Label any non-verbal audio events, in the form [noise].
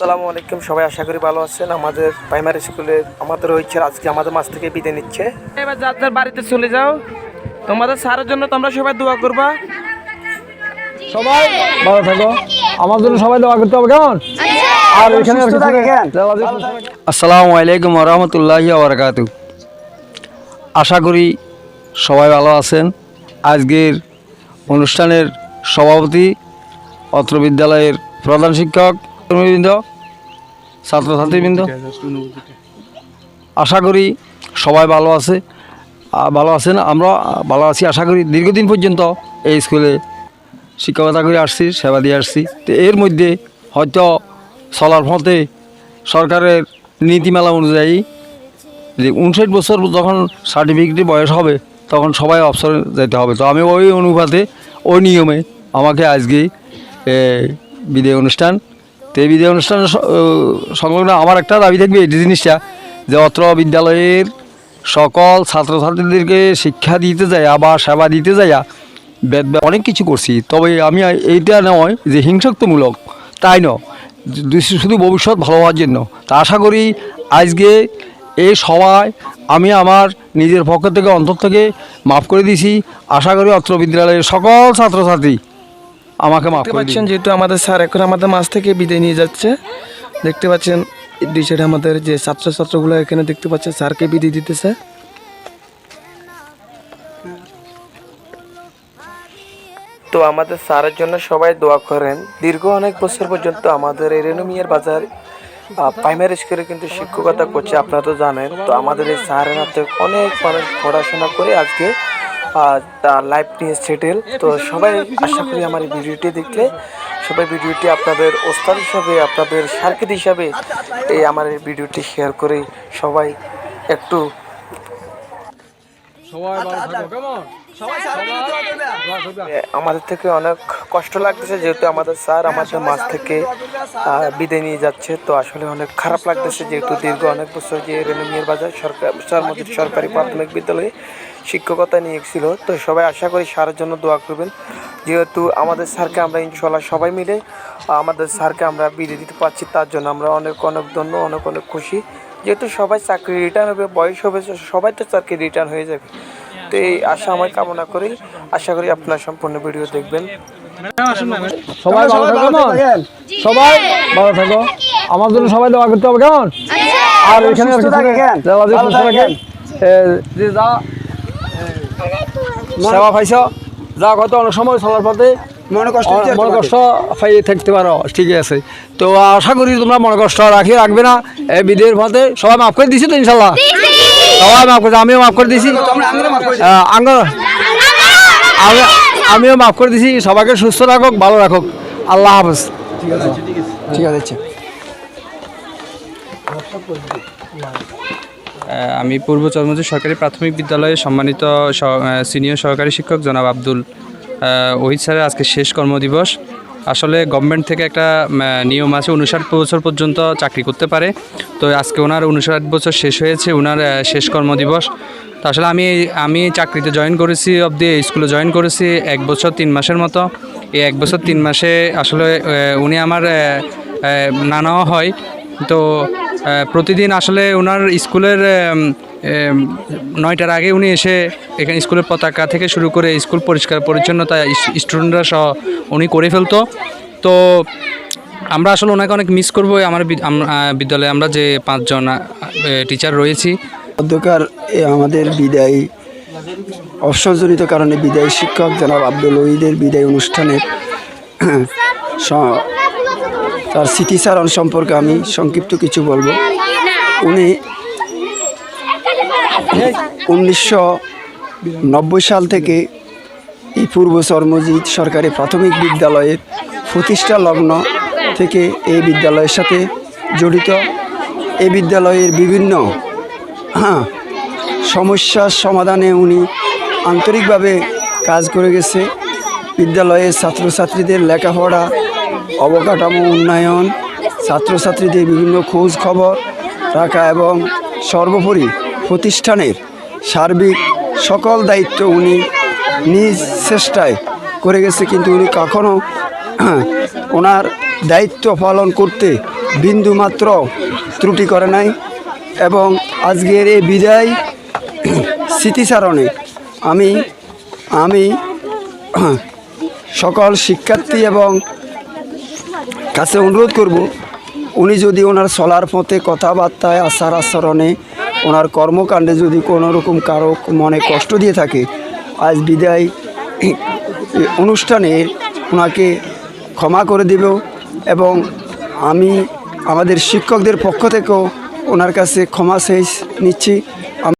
আসসালামু আলাইকুম সবাই আশা করি ভালো আছেন। আমাদের প্রাইমারি স্কুলে আমাদের হচ্ছে আজকে আমাদের মাছ থেকে বিদায় নিচ্ছে। এবার যার যার বাড়িতে চলে যাও তোমাদের স্যারের জন্য তোমরা সবাই দোয়া করবা। সবাই ভালো থাকো। আমার জন্য সবাই দোয়া করতে হবে কেমন? আর এখানে আর কিছু আসসালামু আলাইকুম রহমতুল্লাহি বারাকাত আশা করি সবাই ভালো আছেন। আজকের অনুষ্ঠানের সভাপতি অত্র বিদ্যালয়ের প্রধান শিক্ষক কর্মীবৃন্দ ছাত্রছাত্রীবৃন্দ আশা করি সবাই ভালো আছে। ভালো আছেন। আমরা ভালো আছি আশা করি দীর্ঘদিন পর্যন্ত এই স্কুলে শিক্ষকতা করে আসছি সেবা দিয়ে আসছি। তো এর মধ্যে হয়তো চলার পথে সরকারের নীতিমালা অনুযায়ী যে উনষাট বছর যখন সার্টিফিকেটের বয়স হবে তখন সবাই অবসরে যেতে হবে। তো আমি ওই অনুপাতে ওই নিয়মে আমাকে আজকে বিদায় অনুষ্ঠান তো এই বিদায় ও, সংলগ্ন আমার একটা দাবি থাকবে এই জিনিসটা যে অত্র বিদ্যালয়ের সকল ছাত্রছাত্রীদেরকে শিক্ষা দিতে যায় বা সেবা দিতে যায় বেদ অনেক কিছু করছি। তবে আমি এইটা নয় যে হিংসাত্মমূলক তাই নয়। শুধু ভবিষ্যৎ ভালো হওয়ার জন্য। তা আশা করি আজকে এই সবাই আমি আমার নিজের পক্ষ থেকে অন্তর থেকে মাফ করে দিয়েছি। আশা করি অত্র বিদ্যালয়ের সকল ছাত্রছাত্রী আমাকে মাফ করে পাচ্ছেন যেহেতু আমাদের স্যার এখন আমাদের মাছ থেকে বিদায় নিয়ে যাচ্ছে। দেখতে পাচ্ছেন এই দুই সাইডে আমাদের যে ছাত্রছাত্রগুলো এখানে দেখতে পাচ্ছেন স্যারকে বিদায় দিতেছে। তো আমাদের স্যারের জন্য সবাই দোয়া করেন। দীর্ঘ অনেক বছর পর্যন্ত আমাদের এই রেনুমিয়ার বাজার প্রাইমারি স্কুলে কিন্তু শিক্ষকতা করছে আপনারা তো জানেন। তো আমাদের এই স্যারের হাতে অনেক মানুষ পড়াশোনা করে আজকে লাইফ নিয়ে সেটেল তো সবাই আশা করি আমার এই ভিডিওটি দেখলে, সবাই ভিডিওটি আপনাদের ওস্তাদ হিসাবে, আপনাদের সার্কিট হিসাবে এই আমার এই ভিডিওটি শেয়ার করে সবাই একটু সবাই ভালো থাকো কেমন এ, আমাদের থেকে অনেক কষ্ট লাগতেছে যেহেতু আমাদের স্যার আমাদের মাছ থেকে বিদায় নিয়ে যাচ্ছে তো আসলে অনেক খারাপ লাগতেছে যেহেতু দীর্ঘ অনেক বছর যে রেলমিয়ার বাজার সরকার সরমতির সরকারি প্রাথমিক বিদ্যালয়ে শিক্ষকতা নিয়েছিল তো সবাই আশা করি স্যারের জন্য দোয়া করবেন। যেহেতু আমাদের স্যারকে আমরা ইনশাল্লাহ সবাই মিলে আমাদের স্যারকে আমরা বিদায় দিতে পারছি তার জন্য আমরা অনেক অনেক ধন্য অনেক অনেক খুশি। যেহেতু সবাই চাকরি রিটার্ন হবে বয়স হবে সবাই তো চাকরি রিটার্ন হয়ে যাবে। তো এই আশা আমার কামনা করি আশা করি আপনার সম্পূর্ণ ভিডিও দেখবেন। সবাই ভালো থাকো কেমন? সবাই ভালো থাকো। আমার জন্য সবাই দোয়া করতে হবে কেমন? আর এখানে আর কিছু যাওয়া যায় সুস্থ থাকেন। এ, যে যা সেবা পাইছ? যা হয়তো অনেক সময় চলার পথে মনে কষ্ট হচ্ছে মনে কষ্ট পাই থাকতে পারো ঠিক আছে। তো আশা করি তোমরা মনে কষ্ট রাখি রাখবে না। এই বিদের পথে সবাই মাফ করে দিছি তো ইনশাল্লাহ সবাই মাফ করে আমিও মাফ করে দিছি। আমিও মাফ করে দিছি। সবাইকে সুস্থ রাখুক ভালো রাখুক। আল্লাহ হাফেজ। ঠিক আছে আচ্ছা আহ, আমি পূর্ব চরমজি সরকারি প্রাথমিক বিদ্যালয়ে সম্মানিত সিনিয়র সহকারী শিক্ষক জনাব আব্দুল ওহিদ স্যারের আজকে শেষ কর্মদিবস। আসলে গভর্নমেন্ট থেকে একটা নিয়ম আছে, উনষাট বছর পর্যন্ত চাকরি করতে পারে। তো আজকে ওনার উনষাট বছর শেষ হয়েছে ওনার শেষ কর্মদিবস। তো আসলে আমি আমি চাকরিতে জয়েন করেছি অবধি স্কুলে জয়েন করেছি এক বছর তিন মাসের মতো। এই এক বছর তিন মাসে আসলে উনি আমার নানাও হয়। তো প্রতিদিন আসলে ওনার স্কুলের নয়টার আগে উনি এসে এখানে স্কুলের পতাকা থেকে শুরু করে স্কুল পরিষ্কার, পরিচ্ছন্নতা স্টুডেন্টরা সহ উনি করে ফেলতো। তো আমরা আসলে ওনাকে অনেক মিস করব। আমার বিদ- বিদ্যালয়ে আমরা যে পাঁচজন টিচার রয়েছি। অধ্যকার আমাদের বিদায় অবসরজনিত কারণে বিদায় শিক্ষক জনাব আব্দুল ওহিদের বিদায় অনুষ্ঠানের তার স্মৃতিচারণ সম্পর্কে আমি সংক্ষিপ্ত কিছু বলব। উনি উনিশশো নব্বই সাল থেকে এই পূর্ব চরমজিৎ সরকারি প্রাথমিক বিদ্যালয়ের প্রতিষ্ঠা লগ্ন থেকে এই বিদ্যালয়ের সাথে জড়িত। এই বিদ্যালয়ের বিভিন্ন হ্যাঁ সমস্যার সমাধানে উনি আন্তরিকভাবে কাজ করে গেছে। বিদ্যালয়ের ছাত্রছাত্রীদের লেখাপড়া অবকাঠামো উন্নয়ন ছাত্রছাত্রীদের বিভিন্ন খোঁজ খবর রাখা এবং সর্বোপরি প্রতিষ্ঠানের সার্বিক সকল দায়িত্ব উনি নিজ চেষ্টায় করে গেছে কিন্তু উনি কখনো হ্যাঁ, [clears throat] ওনার দায়িত্ব পালন করতে বিন্দু মাত্র ত্রুটি করে নাই এবং আজকের এই বিদায় [clears throat] স্মৃতিচারণে আমি আমি [clears throat] সকল শিক্ষার্থী এবং কাছে অনুরোধ করব, উনি যদি ওনার চলার পথে কথাবার্তায়, আচার আচরণে, ওনার কর্মকাণ্ডে যদি কোনো রকম কারও মনে কষ্ট দিয়ে থাকে, আজ বিদায় অনুষ্ঠানে ওনাকে ক্ষমা করে দেব এবং আমি আমাদের শিক্ষকদের পক্ষ থেকেও ওনার কাছে ক্ষমা চেয়ে নিচ্ছি।